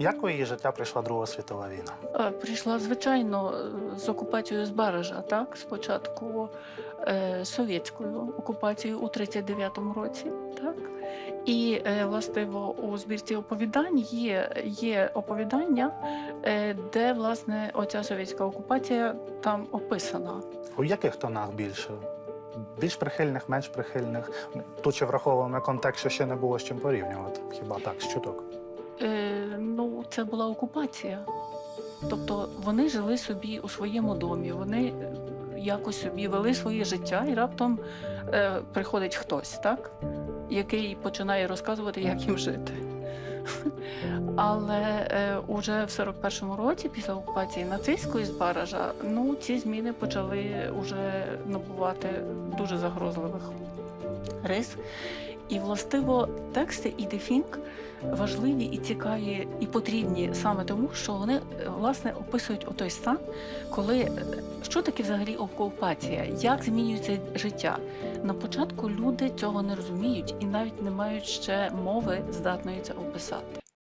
Як у її життя прийшла Друга світова війна? Е, Прийшла, звичайно, з окупацією з Баража, так? Спочатку е, совєтською окупацією у 39-му році, так? І е, властиво у збірці оповідань є, є оповідання, е, де власне оця совєтська окупація там описана. У яких тонах більше? Більш прихильних, менш прихильних? Тут ще враховуємо контекст, що ще не було з чим порівнювати. Хіба так, з чуток? Е, ну, це була окупація. Тобто вони жили собі у своєму домі, вони е, якось собі вели своє життя, і раптом е, приходить хтось, так? який починає розказувати, як їм жити. Але е, уже в 41-му році, після окупації нацистської з Баража, ну, ці зміни почали уже набувати дуже загрозливих рис. І властиво тексти і дефінк важливі і цікаві, і потрібні саме тому, що вони е, власне описують той стан, коли е, що таке взагалі окупація, як змінюється життя. На початку люди цього не розуміють і навіть не мають ще мови здатної це описати.